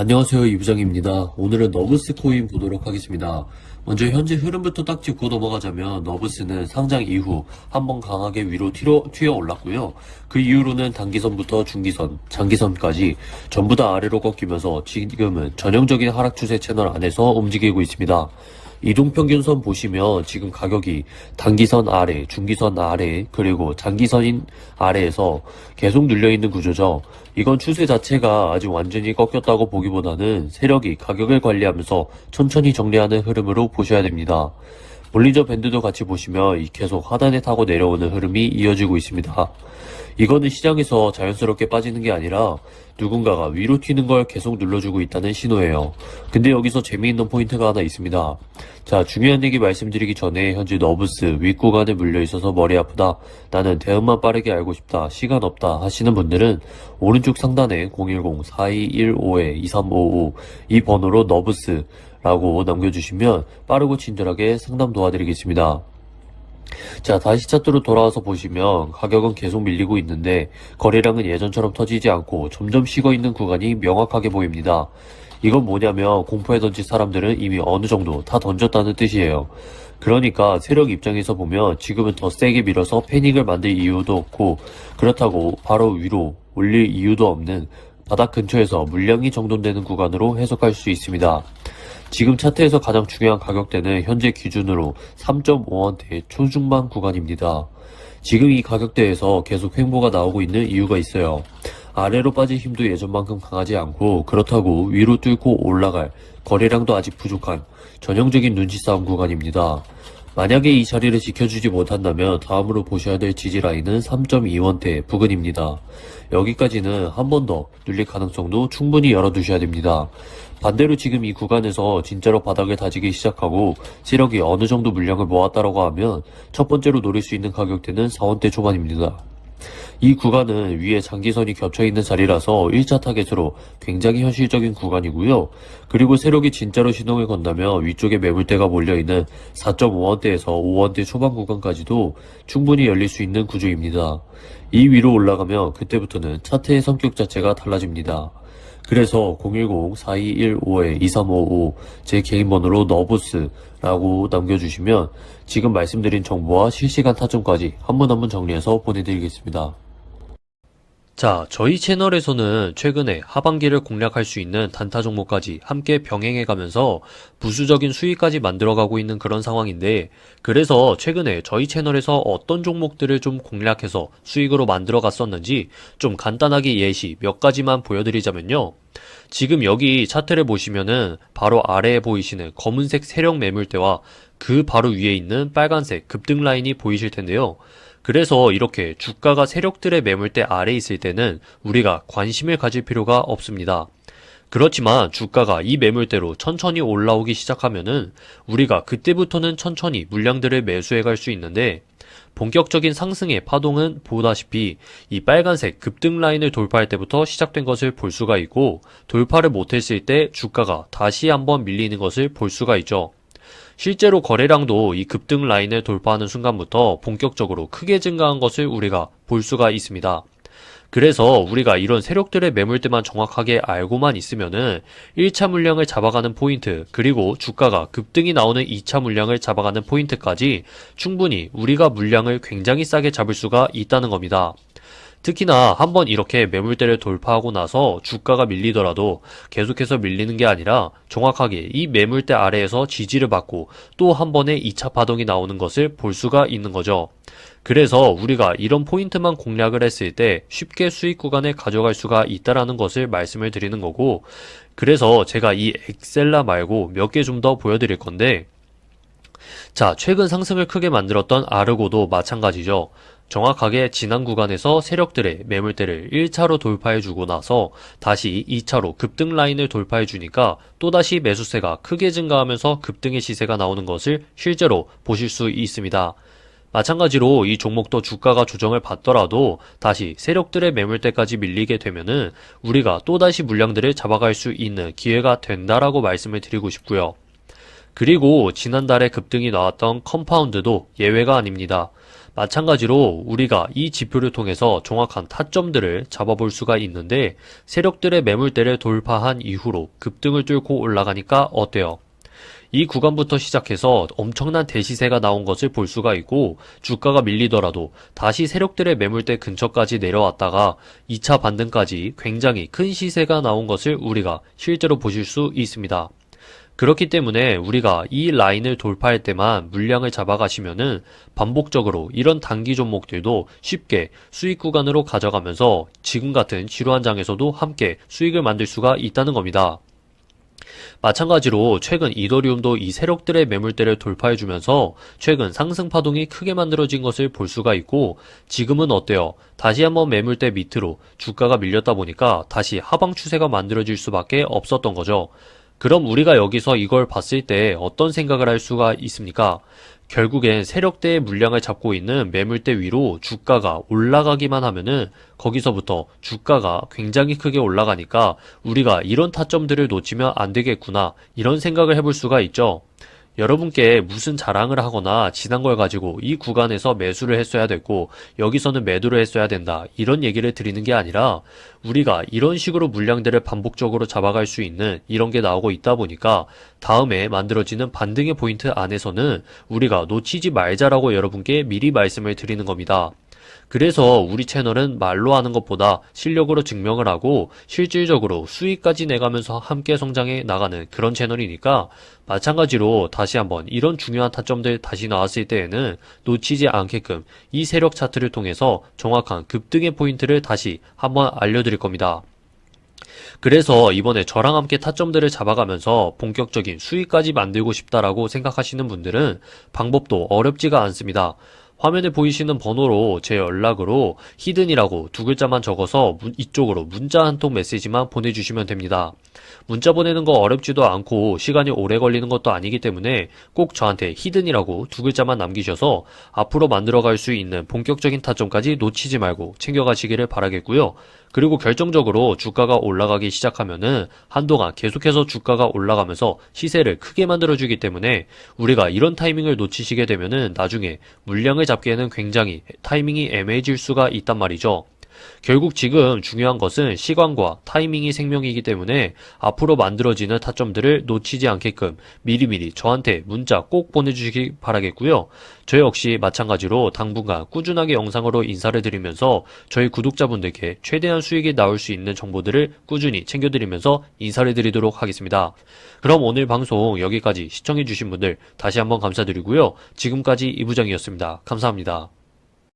안녕하세요 이부장입니다. 오늘은 너브스 코인 보도록 하겠습니다. 먼저 현재 흐름부터 딱 짚고 넘어가자면 너브스는 상장 이후 한번 강하게 위로 튀어, 올랐고요. 그 이후로는 단기선부터 중기선, 장기선까지 전부 다 아래로 꺾이면서 지금은 전형적인 하락 추세 채널 안에서 움직이고 있습니다. 이동평균선 보시면 지금 가격이 단기선 아래, 중기선 아래, 그리고 장기선인 아래에서 계속 눌려있는 구조죠. 이건 추세 자체가 아직 완전히 꺾였다고 보기보다는 세력이 가격을 관리하면서 천천히 정리하는 흐름으로 보셔야 됩니다. 볼리저 밴드도 같이 보시면 이 계속 하단에 타고 내려오는 흐름이 이어지고 있습니다. 이거는 시장에서 자연스럽게 빠지는 게 아니라 누군가가 위로 튀는 걸 계속 눌러주고 있다는 신호예요. 근데 여기서 재미있는 포인트가 하나 있습니다. 자, 중요한 얘기 말씀드리기 전에 현재 너브스 윗구간에 물려 있어서 머리 아프다. 나는 대응만 빠르게 알고 싶다. 시간 없다. 하시는 분들은 오른쪽 상단에 010-4215-2355 이 번호로 너브스 라고 남겨주시면 빠르고 친절하게 상담 도와드리겠습니다. 자, 다시 차트로 돌아와서 보시면 가격은 계속 밀리고 있는데 거래량은 예전처럼 터지지 않고 점점 식어 있는 구간이 명확하게 보입니다. 이건 뭐냐면 공포에 던진 사람들은 이미 어느 정도 다 던졌다는 뜻이에요. 그러니까 세력 입장에서 보면 지금은 더 세게 밀어서 패닉을 만들 이유도 없고 그렇다고 바로 위로 올릴 이유도 없는 바닥 근처에서 물량이 정돈되는 구간으로 해석할 수 있습니다. 지금 차트에서 가장 중요한 가격대는 현재 기준으로 3.5원대 초중반 구간입니다. 지금 이 가격대에서 계속 횡보가 나오고 있는 이유가 있어요. 아래로 빠진 힘도 예전만큼 강하지 않고 그렇다고 위로 뚫고 올라갈 거래량도 아직 부족한 전형적인 눈치 싸움 구간입니다. 만약에 이 자리를 지켜주지 못한다면 다음으로 보셔야 될 지지 라인은 3.2원대 부근입니다. 여기까지는 한 번 더 눌릴 가능성도 충분히 열어두셔야 됩니다. 반대로 지금 이 구간에서 진짜로 바닥을 다지기 시작하고 세력이 어느 정도 물량을 모았다라고 하면 첫 번째로 노릴 수 있는 가격대는 4원대 초반입니다. 이 구간은 위에 장기선이 겹쳐 있는 자리라서 1차 타겟으로 굉장히 현실적인 구간이고요. 그리고 세력이 진짜로 신호를 건다면 위쪽에 매물대가 몰려있는 4.5원대에서 5원대 초반 구간까지도 충분히 열릴 수 있는 구조입니다. 이 위로 올라가면 그때부터는 차트의 성격 자체가 달라집니다. 그래서 010-4215-2355 제 개인 번호로 너부스라고 남겨주시면 지금 말씀드린 정보와 실시간 타점까지 한 분 한 분 정리해서 보내드리겠습니다. 자, 저희 채널에서는 최근에 하반기를 공략할 수 있는 단타 종목까지 함께 병행해 가면서 부수적인 수익까지 만들어가고 있는 그런 상황인데, 그래서 최근에 저희 채널에서 어떤 종목들을 좀 공략해서 수익으로 만들어 갔었는지 좀 간단하게 예시 몇 가지만 보여드리자면요. 지금 여기 차트를 보시면은 바로 아래에 보이시는 검은색 세력 매물대와 그 바로 위에 있는 빨간색 급등 라인이 보이실 텐데요. 그래서 이렇게 주가가 세력들의 매물대 아래 있을 때는 우리가 관심을 가질 필요가 없습니다. 그렇지만 주가가 이 매물대로 천천히 올라오기 시작하면은 우리가 그때부터는 천천히 물량들을 매수해 갈 수 있는데 본격적인 상승의 파동은 보다시피 이 빨간색 급등 라인을 돌파할 때부터 시작된 것을 볼 수가 있고 돌파를 못했을 때 주가가 다시 한번 밀리는 것을 볼 수가 있죠. 실제로 거래량도 이 급등 라인을 돌파하는 순간부터 본격적으로 크게 증가한 것을 우리가 볼 수가 있습니다. 그래서 우리가 이런 세력들의 매물대만 정확하게 알고만 있으면은 1차 물량을 잡아가는 포인트, 그리고 주가가 급등이 나오는 2차 물량을 잡아가는 포인트까지 충분히 우리가 물량을 굉장히 싸게 잡을 수가 있다는 겁니다. 특히나 한번 이렇게 매물대를 돌파하고 나서 주가가 밀리더라도 계속해서 밀리는 게 아니라 정확하게 이 매물대 아래에서 지지를 받고 또 한 번의 2차 파동이 나오는 것을 볼 수가 있는 거죠. 그래서 우리가 이런 포인트만 공략을 했을 때 쉽게 수익 구간에 가져갈 수가 있다라는 것을 말씀을 드리는 거고 그래서 제가 이 엑셀라 말고 몇 개 좀 더 보여드릴 건데 자, 최근 상승을 크게 만들었던 아르고도 마찬가지죠. 정확하게 지난 구간에서 세력들의 매물대를 1차로 돌파해주고 나서 다시 2차로 급등 라인을 돌파해주니까 또다시 매수세가 크게 증가하면서 급등의 시세가 나오는 것을 실제로 보실 수 있습니다. 마찬가지로 이 종목도 주가가 조정을 받더라도 다시 세력들의 매물대까지 밀리게 되면은 우리가 또다시 물량들을 잡아갈 수 있는 기회가 된다라고 말씀을 드리고 싶고요. 그리고 지난달에 급등이 나왔던 컴파운드도 예외가 아닙니다. 마찬가지로 우리가 이 지표를 통해서 정확한 타점들을 잡아볼 수가 있는데 세력들의 매물대를 돌파한 이후로 급등을 뚫고 올라가니까 어때요? 이 구간부터 시작해서 엄청난 대시세가 나온 것을 볼 수가 있고 주가가 밀리더라도 다시 세력들의 매물대 근처까지 내려왔다가 2차 반등까지 굉장히 큰 시세가 나온 것을 우리가 실제로 보실 수 있습니다. 그렇기 때문에 우리가 이 라인을 돌파할 때만 물량을 잡아가시면은 반복적으로 이런 단기 종목들도 쉽게 수익 구간으로 가져가면서 지금 같은 지루한 장에서도 함께 수익을 만들 수가 있다는 겁니다. 마찬가지로 최근 이더리움도 이 세력들의 매물대를 돌파해주면서 최근 상승 파동이 크게 만들어진 것을 볼 수가 있고 지금은 어때요? 다시 한번 매물대 밑으로 주가가 밀렸다 보니까 다시 하방 추세가 만들어질 수밖에 없었던 거죠. 그럼 우리가 여기서 이걸 봤을 때 어떤 생각을 할 수가 있습니까? 결국엔 세력대의 물량을 잡고 있는 매물대 위로 주가가 올라가기만 하면은 거기서부터 주가가 굉장히 크게 올라가니까 우리가 이런 타점들을 놓치면 안 되겠구나 이런 생각을 해볼 수가 있죠. 여러분께 무슨 자랑을 하거나 지난 걸 가지고 이 구간에서 매수를 했어야 됐고 여기서는 매도를 했어야 된다 이런 얘기를 드리는 게 아니라 우리가 이런 식으로 물량들을 반복적으로 잡아갈 수 있는 이런 게 나오고 있다 보니까 다음에 만들어지는 반등의 포인트 안에서는 우리가 놓치지 말자라고 여러분께 미리 말씀을 드리는 겁니다. 그래서 우리 채널은 말로 하는 것보다 실력으로 증명을 하고 실질적으로 수익까지 내가면서 함께 성장해 나가는 그런 채널이니까 마찬가지로 다시 한번 이런 중요한 타점들 다시 나왔을 때에는 놓치지 않게끔 이 세력 차트를 통해서 정확한 급등의 포인트를 다시 한번 알려드릴 겁니다. 그래서 이번에 저랑 함께 타점들을 잡아가면서 본격적인 수익까지 만들고 싶다라고 생각하시는 분들은 방법도 어렵지가 않습니다. 화면에 보이시는 번호로 제 연락으로 히든이라고 두 글자만 적어서 문- 이쪽으로 문자 한 통 메시지만 보내주시면 됩니다. 문자 보내는 거 어렵지도 않고 시간이 오래 걸리는 것도 아니기 때문에 꼭 저한테 히든이라고 두 글자만 남기셔서 앞으로 만들어갈 수 있는 본격적인 타점까지 놓치지 말고 챙겨가시기를 바라겠고요. 그리고 결정적으로 주가가 올라가기 시작하면은 한동안 계속해서 주가가 올라가면서 시세를 크게 만들어주기 때문에 우리가 이런 타이밍을 놓치시게 되면은 나중에 물량을 잡기에는 굉장히 타이밍이 애매해질 수가 있단 말이죠. 결국 지금 중요한 것은 시간과 타이밍이 생명이기 때문에 앞으로 만들어지는 타점들을 놓치지 않게끔 미리미리 저한테 문자 꼭 보내주시기 바라겠고요. 저 역시 마찬가지로 당분간 꾸준하게 영상으로 인사를 드리면서 저희 구독자분들께 최대한 수익이 나올 수 있는 정보들을 꾸준히 챙겨드리면서 인사를 드리도록 하겠습니다. 그럼 오늘 방송 여기까지 시청해주신 분들 다시 한번 감사드리고요. 지금까지 이부장이었습니다. 감사합니다.